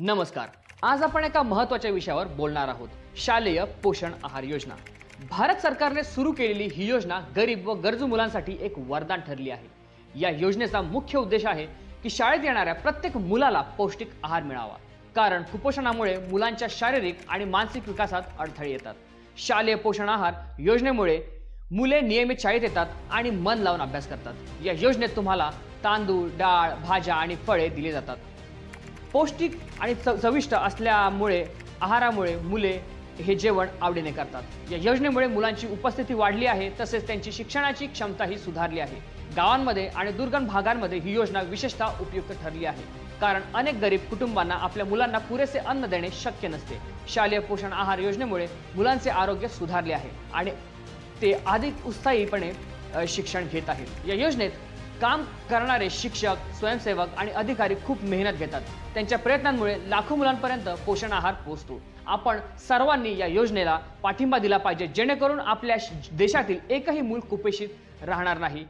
नमस्कार. आज आपण एका महत्त्वाच्या विषयावर बोलणार आहोत. शालेय पोषण आहार योजना. भारत सरकारने सुरू केलेली ही योजना गरीब व गरजू मुलांसाठी एक वरदान ठरली आहे. या योजनेचा मुख्य उद्देश आहे की शाळेत येणाऱ्या प्रत्येक मुलाला पौष्टिक आहार मिळावा. कारण कुपोषणामुळे मुलांच्या शारीरिक आणि मानसिक विकासात अडथळे येतात. शालेय पोषण आहार योजनेमुळे मुले नियमित शाळेत येतात आणि मन लावून अभ्यास करतात. या योजनेत तुम्हाला तांदूळ डाळ भाज्या आणि फळे दिली जातात. पौष्टिक आणि च- चविष्ट असल्यामुळे आहारामुळे मुले हे जेवण आवडीने करतात. या योजनेमुळे मुलांची उपस्थिती वाढली आहे तसेच त्यांची शिक्षणाची क्षमताही सुधारली आहे. गावांमध्ये आणि दुर्गम भागांमध्ये ही योजना विशेषतः उपयुक्त ठरली आहे. कारण अनेक गरीब कुटुंबांना आपल्या मुलांना पुरेसे अन्न देणे शक्य नसते. शालेय पोषण आहार योजनेमुळे मुलांचे आरोग्य सुधारले आहे आणि ते अधिक उत्साहीपणे शिक्षण घेत आहेत. या योजनेत काम करणारे शिक्षक स्वयंसेवक आणि अधिकारी खूप मेहनत घेतात. त्यांच्या प्रयत्नांमुळे लाखो मुलांपर्यंत पोषण आहार पोहोचतो. आपण सर्वांनी या योजनेला पाठिंबा दिला पाहिजे जेणेकरून आपल्या देशातील एकही मूल कुपेशित राहणार नाही.